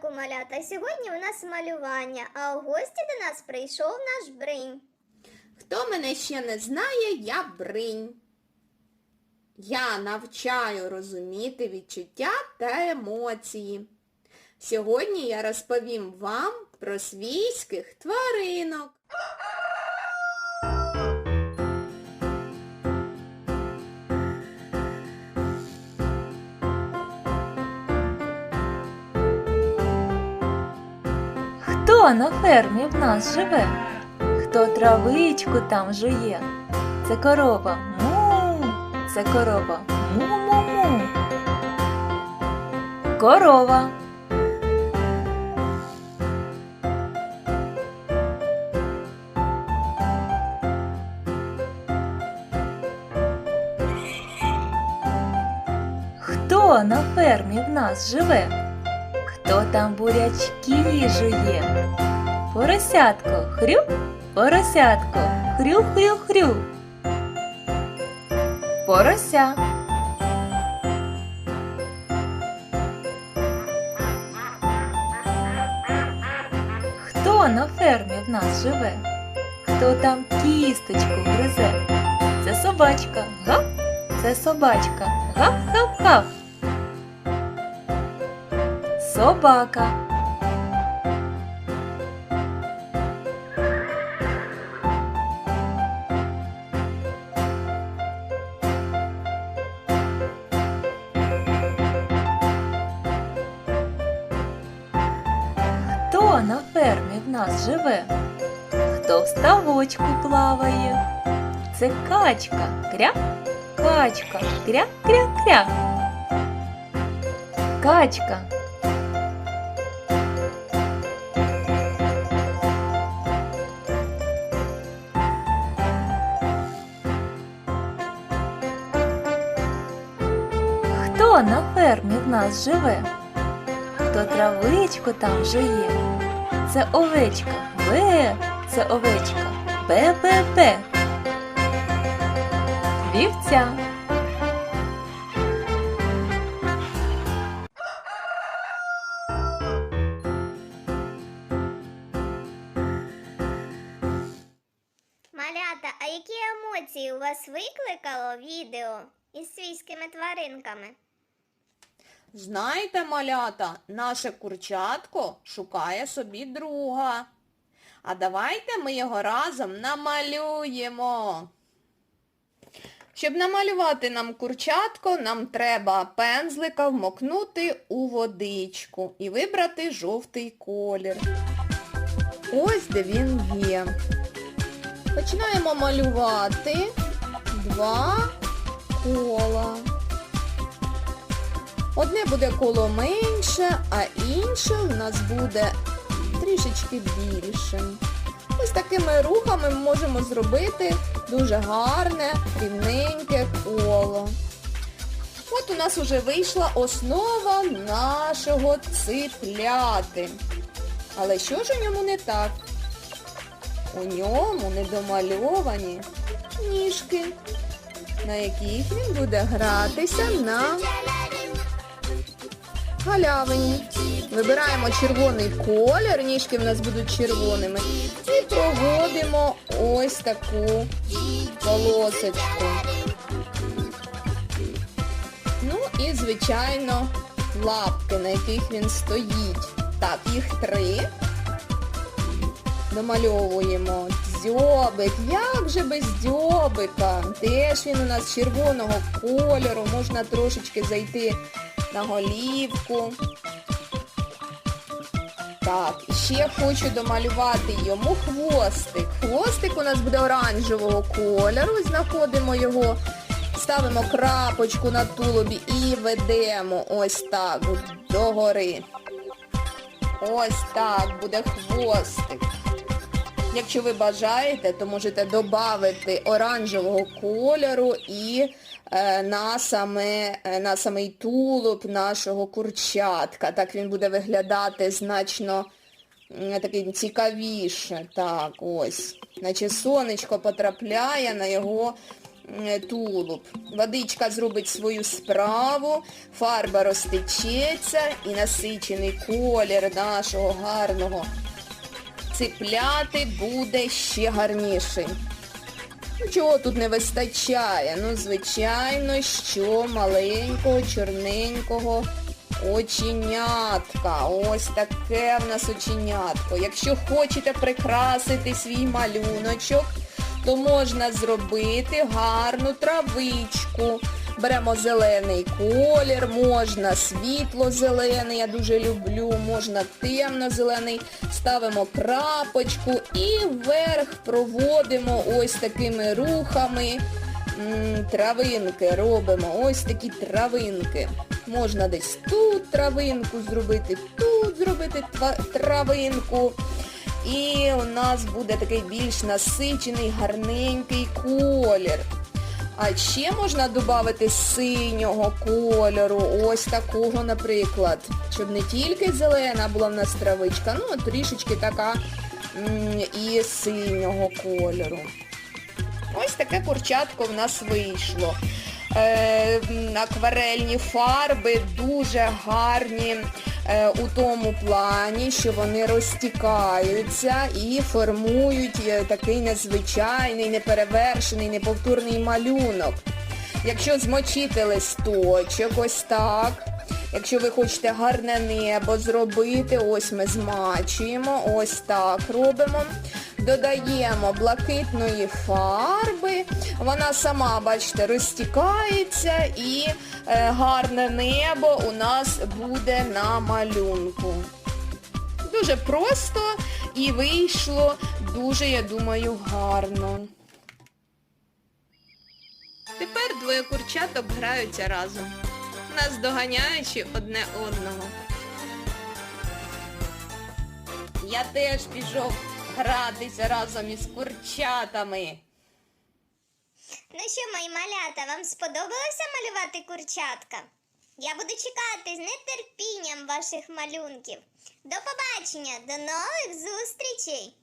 ранку, малята. Сьогодні у нас малювання, а у гості до нас прийшов наш бринь. Хто мене ще не знає, я бринь. Я навчаю розуміти відчуття та емоції. Сьогодні я розповім вам про свійських тваринок. Хто на фермі в нас живе? Хто травичку там жує? Це корова му, це корова му-му-му. Корова. Хто на фермі в нас живе? Хто там бурячки жує? Поросятко, хрю, поросятко, хрю-хрю-хрю. Порося. Хто на фермі в нас живе? Хто там кісточку гризе? Це собачка, гав, це собачка, гав-гав-гав. Собака. Хто на фермі в нас живе? Хто в ставочку плаває? Це качка, кря, качка, кря, кря, кря. Качка. Хто на фермі в нас живе? Хто травичку там жує? Це овечка, бе, це овечка, бе-бе-бе. Вівця. Малята, а які емоції у вас викликало відео із свійськими тваринками? Знаєте, малята, наше курчатко шукає собі друга. А давайте ми його разом намалюємо. Щоб намалювати нам курчатко, нам треба пензлика вмокнути у водичку і вибрати жовтий колір. Ось де він є. Починаємо малювати два кола. Одне буде коло менше, а інше у нас буде трішечки більшим. Ось такими рухами ми можемо зробити дуже гарне, рівненьке коло. От у нас вже вийшла основа нашого ципляти. Але що ж у ньому не так? У ньому недомальовані ніжки, на яких він буде гратися на галявині. Вибираємо червоний колір, ніжки в нас будуть червоними. І проводимо ось таку полосочку. Ну і, звичайно, лапки, на яких він стоїть. Так, їх три. Домальовуємо дзьобик. Як же без дзьобика? Теж він у нас червоного кольору. Можна трошечки зайти на голівку. Так, і ще хочу домалювати йому хвостик. Хвостик у нас буде оранжевого кольору. Знаходимо його, ставимо крапочку на тулубі і ведемо ось так догори. Ось так буде хвостик. Якщо ви бажаєте, то можете додати оранжевого кольору і е, на, саме, е, на самий тулуб нашого курчатка. Так він буде виглядати значно м, такий цікавіше. Так, ось. Наче сонечко потрапляє на його тулуб. Водичка зробить свою справу, фарба розтечеться і насичений колір нашого гарного ципляти буде ще гарніший. Ну, чого тут не вистачає? Ну, звичайно, що маленького, чорненького оченятка. Ось таке в нас оченятко. Якщо хочете прикрасити свій малюночок, то можна зробити гарну травичку. Беремо зелений колір, можна світло-зелений, я дуже люблю, можна темно-зелений. Ставимо крапочку і вверх проводимо ось такими рухами. Травинки робимо, ось такі травинки. Можна десь тут травинку зробити, тут зробити травинку. І у нас буде такий більш насичений, гарненький колір. А ще можна додати синього кольору, ось такого, наприклад, щоб не тільки зелена була в нас травичка, ну трішечки така і синього кольору. Ось таке курчатко в нас вийшло. Е, акварельні фарби дуже гарні у тому плані, що вони розтікаються і формують е, такий незвичайний, неперевершений, неповторний малюнок. Якщо змочити листочок ось так, якщо ви хочете гарне небо зробити, ось ми змачуємо, ось так робимо. Додаємо блакитної фарби, вона сама, бачите, розтікається і е, гарне небо у нас буде на малюнку. Дуже просто і вийшло дуже, я думаю, гарно. Тепер двоє курчаток граються разом, наздоганяючи одне одного. Я теж пішов гратися разом із курчатами. Ну що, мої малята, вам сподобалося малювати курчатка? Я буду чекати з нетерпінням ваших малюнків. До побачення, до нових зустрічей!